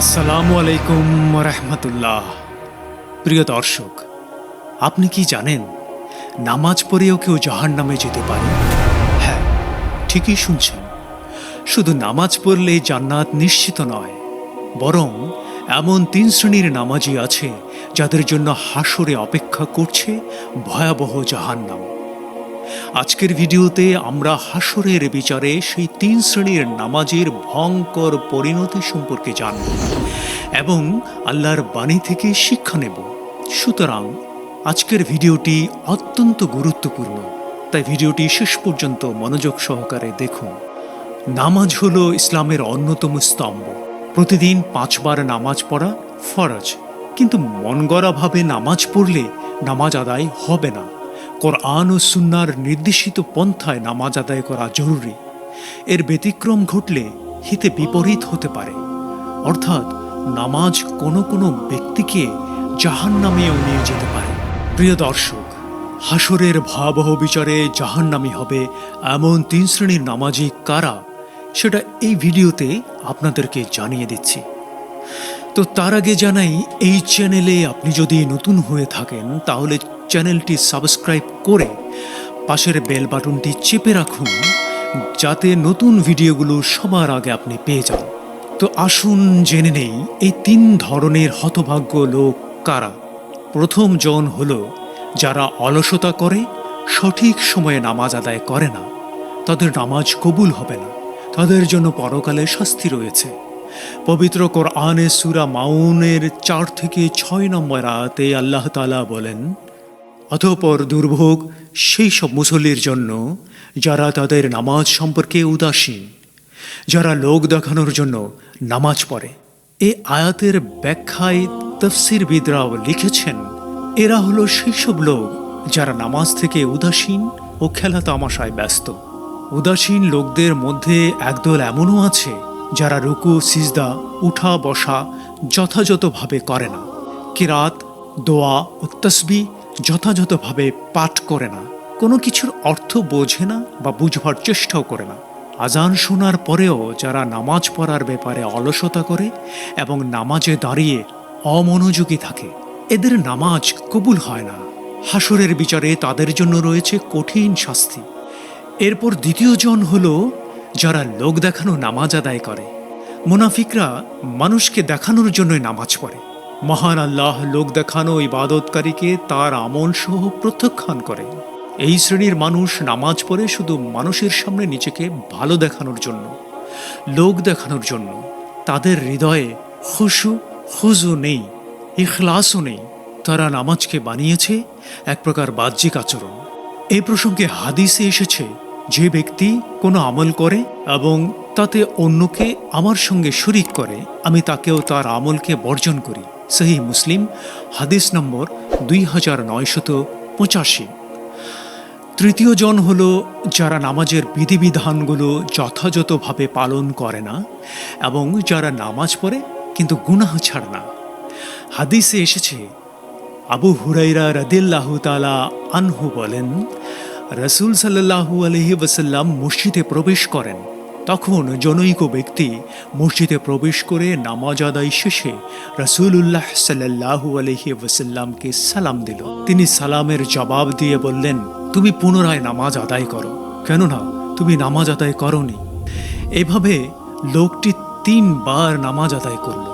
আসসালামু আলাইকুম রহমতুল্লাহ প্রিয় দর্শক, আপনি কি জানেন নামাজ পড়েও কেউ জাহান নামে যেতে পারে? হ্যাঁ ঠিকই শুনছেন। শুধু নামাজ পড়লে জান্নাত নিশ্চিত নয়, বরং এমন তিন শ্রেণির নামাজি আছে যাদের জন্য হাসরে অপেক্ষা করছে ভয়াবহ জাহান্নাম। আজকের ভিডিওতে আমরা হাসরের বিচারে সেই তিন শ্রেণির নামাজের ভয়ঙ্কর পরিণতি সম্পর্কে জানব এবং আল্লাহর বাণী থেকে শিক্ষা নেব। সুতরাং আজকের ভিডিওটি অত্যন্ত গুরুত্বপূর্ণ। তাই ভিডিওটি শেষ পর্যন্ত মনোযোগ সহকারে দেখুন। নামাজ হলো ইসলামের অন্যতম স্তম্ভ। প্রতিদিন পাঁচবার নামাজ পড়া ফরজ। কিন্তু মন গড়াভাবে নামাজ পড়লে নামাজ আদায় হবে না। কোরআন ও সুন্নার নির্দেশিত পন্থায় নামাজ আদায় করা জরুরি। এর ব্যতিক্রম ঘটলে হিতে বিপরীত হতে পারে। অর্থাৎ নামাজ কোনো কোনো ব্যক্তিকে জাহান নামেও নিয়ে যেতে পারে। প্রিয় দর্শক হাসরের ভয়াবহ বিচারে জাহান্নামি হবে এমন তিন শ্রেণির নামাজি কারা, সেটা এই ভিডিওতে আপনাদেরকে জানিয়ে দিচ্ছি। তো তার আগে জানাই, এই চ্যানেলে আপনি যদি নতুন হয়ে থাকেন, তাহলে চ্যানেলটি সাবস্ক্রাইব করে পাশের বেল বাটনটি চেপে রাখুন, যাতে নতুন ভিডিওগুলো সবার আগে আপনি পেয়ে যান। তো আসুন জেনে নেই, এই তিন ধরনের হতভাগ্য লোক কারা? প্রথম জন হল, যারা অলসতা করে, সঠিক সময়ে নামাজ আদায় করে না। তাদের নামাজ কবুল হবে না। তাদের জন্য পরকালে শাস্তি রয়েছে। পবিত্র কোরআনে সুরা মাউনের চার থেকে ছয় নম্বর আয়াতে আল্লাহ তালা বলেন অতঃপর দুর্ভোগ সেই সব মুসল্লির জন্য যারা তাদের নামাজ সম্পর্কে উদাসীন, যারা লোক দেখানোর জন্য নামাজ পড়ে। এ আয়াতের ব্যাখ্যায় তফসিরবিদরাও লিখেছেন, এরা হলো সেই সব লোক যারা নামাজ থেকে উদাসীন ও খেলা তামাশায় ব্যস্ত। উদাসীন লোকদের মধ্যে একদল এমনও আছে যারা রুকু, সিজদা, উঠা, বসা যথাযথভাবে করে না। কিরাত, দোয়া ও তসবি যথাযথভাবে পাঠ করে না, কোনো কিছুর অর্থ বোঝে না বা বুঝবার চেষ্টাও করে না। আজান শোনার পরেও যারা নামাজ পড়ার ব্যাপারে অলসতা করে এবং নামাজে দাঁড়িয়ে অমনোযোগী থাকে, এদের নামাজ কবুল হয় না। হাসরের বিচারে তাদের জন্য রয়েছে কঠিন শাস্তি। এরপর দ্বিতীয় জন হল যারা লোক দেখানো নামাজ আদায় করে। মুনাফিকরা মানুষকে দেখানোর জন্যই নামাজ পড়ে। মহান আল্লাহ লোক দেখানো ইবাদতকারীকে তার আমল সহ প্রত্যাখ্যান করে এই শ্রেণির মানুষ নামাজ পড়ে শুধু মানুষের সামনে নিজেকে ভালো দেখানোর জন্য, লোক দেখানোর জন্য। তাদের হৃদয়ে খুশু খুজু নেই, ইখলাসও নেই। তারা নামাজকে বানিয়েছে এক প্রকার বাহ্যিক আচরণ। এই প্রসঙ্গে হাদিসে এসেছে, যে ব্যক্তি কোনো আমল করে এবং তাতে অন্যকে আমার সঙ্গে শরিক করে, আমি তাকেও তার আমলকে বর্জন করি। সেই মুসলিম, হাদিস নম্বর দুই হাজার নয়শত পঁচাশি। তৃতীয় জন হল, যারা নামাজের বিধিবিধানগুলো যথাযথভাবে পালন করে না এবং যারা নামাজ পড়ে কিন্তু গুনাহ ছাড় না। হাদিসে এসেছে, আবু হুরাইরা রদিল্লাহ তালা আনহু বলেন, রসুল সাল্লাহু আলহি ওসাল্লাম মসজিদে প্রবেশ করেন। তখন জনৈক ব্যক্তি মসজিদে প্রবেশ করে নামাজ আদায় শেষে রসুল্লাহ সাল্লাহু আলহি ওসাল্লামকে সালাম দিল। তিনি সালামের জবাব দিয়ে বললেন, তুমি পুনরায় নামাজ আদায় করো। কেননা, তুমি নামাজ আদায় করনি। এভাবে লোকটি তিনবার নামাজ আদায় করল।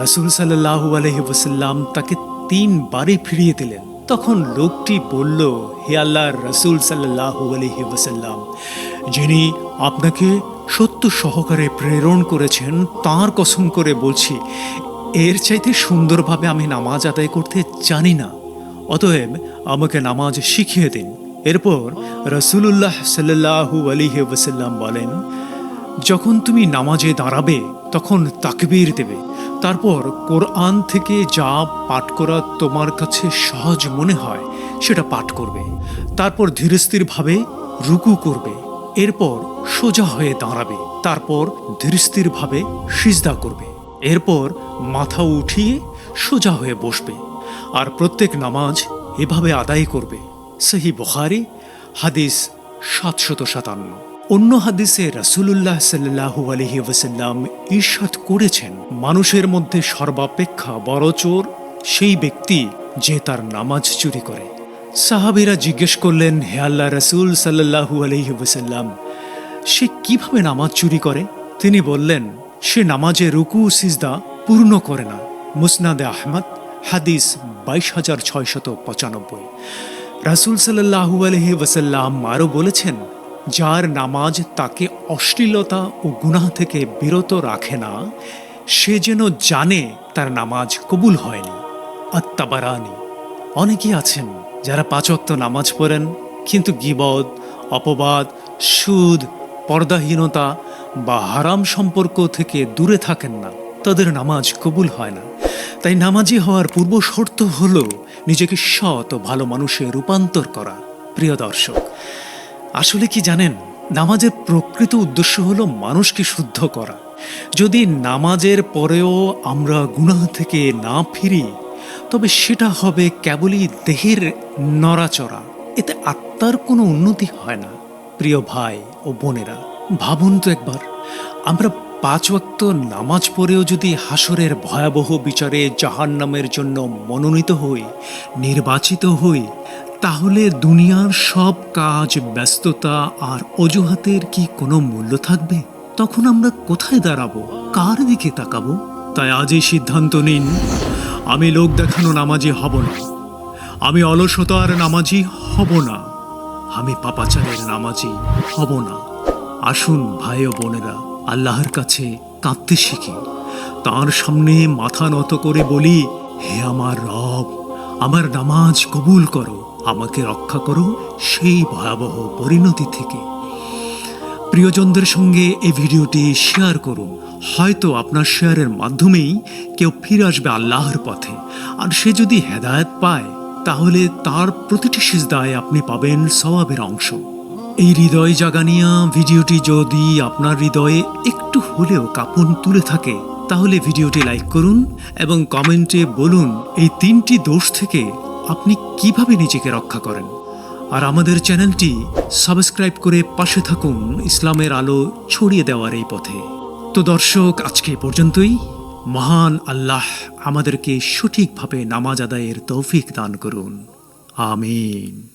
রাসুল সাল্লাহু আলহি ওসাল্লাম তাকে তিনবারই ফিরিয়ে দিলেন। তখন লোকটি বলল, হে আল্লাহ রসুল সাল্লাহু আলহি ওসাল্লাম যিনি আপনাকে সত্য সহকারে প্রেরণ করেছেন, তার কসম করে বলছি, এর চাইতে সুন্দরভাবে আমি নামাজ আদায় করতে জানি না। অতএব আমাকে নামাজ শিখিয়ে দিন। এরপর রসুল্লাহ সাল্লাহু আলিহে ওসাল্লাম বলেন, যখন তুমি নামাজে দাঁড়াবে, তখন তাকবীর দেবে। তারপর কোরআন থেকে যা পাঠ করা তোমার কাছে সহজ মনে হয়, সেটা পাঠ করবে। তারপর ধীরস্থিরভাবে রুকু করবে। এরপর সোজা হয়ে দাঁড়াবে, তারপর ধীরস্থিরভাবে সিজদা করবে। এরপর মাথা উঠিয়ে সোজা হয়ে বসবে আর প্রত্যেক নামাজ এভাবে আদায় করবে। সহি বখারি, হাদিস সাতশত সাতান্ন। অন্য হাদিসে রাসূলুল্লাহ সাল্লাল্লাহু আলাইহি ওয়াসাল্লাম ঈর্ষাদ করেছেন, মানুষের মধ্যে সর্বাপেক্ষা বড় চোর সেই ব্যক্তি যে তার নামাজ চুরি করে। সাহাবীরা জিজ্ঞেস করলেন, হে আল্লাহ রসুল সাল্লাল্লাহু আলাইহি ওয়াসাল্লাম, সে কীভাবে নামাজ চুরি করে? তিনি বললেন, সে নামাজে রুকু, সিজদা পূর্ণ করে না। মুসনাদে আহমদ, হাদিস বাইশ হাজার ছয়শত পঁচানব্বই। রাসুল সাল্লাহু আলহি ওয়াসাল্লাম আরও বলেছেন, যার নামাজ তাকে অশ্লীলতা ও গুনাহ থেকে বিরত রাখে না, সে যেন জানে তার নামাজ কবুল হয়নি। আত্মাবারানি অনেকেই আছেন যারা পাঁচক্ত নামাজ পড়েন, কিন্তু গিবদ, অপবাদ, সুদ, পর্দাহীনতা বা হারাম সম্পর্ক থেকে দূরে থাকেন না, তাদের নামাজ কবুল হয় না। তাই নামাজি হওয়ার পূর্ব শর্ত হল নিজেকে সৎ ও ভালো মানুষে রূপান্তর করা। প্রিয় দর্শক, আসলে কি জানেন, নামাজের প্রকৃত উদ্দেশ্য হল মানুষকে শুদ্ধ করা। যদি নামাজের পরেও আমরা গুনাহ থেকে না ফিরি তবে সেটা হবে কেবলই দেহের নড়াচড়া। এতে আত্মার কোনো উন্নতি হয় না। প্রিয় ভাই ও বোনেরা, ভাবুন তো একবার, আমরা পাঁচ নামাজ পড়েও যদি হাসরের ভয়াবহ বিচারে জাহান্নামের জন্য মনোনীত হই, নির্বাচিত হই, তাহলে দুনিয়ার সব কাজ, ব্যস্ততা আর অজুহাতের কি কোনো মূল্য থাকবে? তখন আমরা কোথায় দাঁড়াবো? কার দিকে তাকাবো? তাই আজই সিদ্ধান্ত নিন। আমি লোক দেখানো নামাজি হব না। আমি অলসতার নামাজি হব না। আমি পাপাচারের নামাজি হব না। আসুন ভাই ও বোনেরা, আল্লাহর কাছে কাঁদতে শিখি। তার সামনে মাথা নত করে বলি, হে আমার রব, আমার নামাজ কবুল করো, আমাকে রক্ষা করো সেই ভয়াবহ পরিণতি থেকে। প্রিয়জনদের সঙ্গে এই ভিডিওটি শেয়ার করুন। হয়তো আপনার শেয়ারের মাধ্যমেই কেউ ফিরে আসবে আল্লাহর পথে। আর সে যদি হেদায়ত পায়, তাহলে তার প্রতিটি সিজদায় আপনি পাবেন সওয়াবের অংশ। এই হৃদয় জাগানিয়া ভিডিওটি যদি আপনার হৃদয়ে একটু হলেও কাপন তুলে থাকে, তাহলে ভিডিওটি লাইক করুন এবং কমেন্টে বলুন, এই তিনটি দোষ থেকে আপনি কীভাবে নিজেকে রক্ষা করেন? আর আমাদের চ্যানেলটি সাবস্ক্রাইব করে পাশে থাকুন ইসলামের আলো ছড়িয়ে দেওয়ার এই পথে। তো দর্শক, আজকে পর্যন্তই। মহান আল্লাহ আমাদেরকে সঠিকভাবে নামাজ আদায়ের তৌফিক দান করুন। আমিন।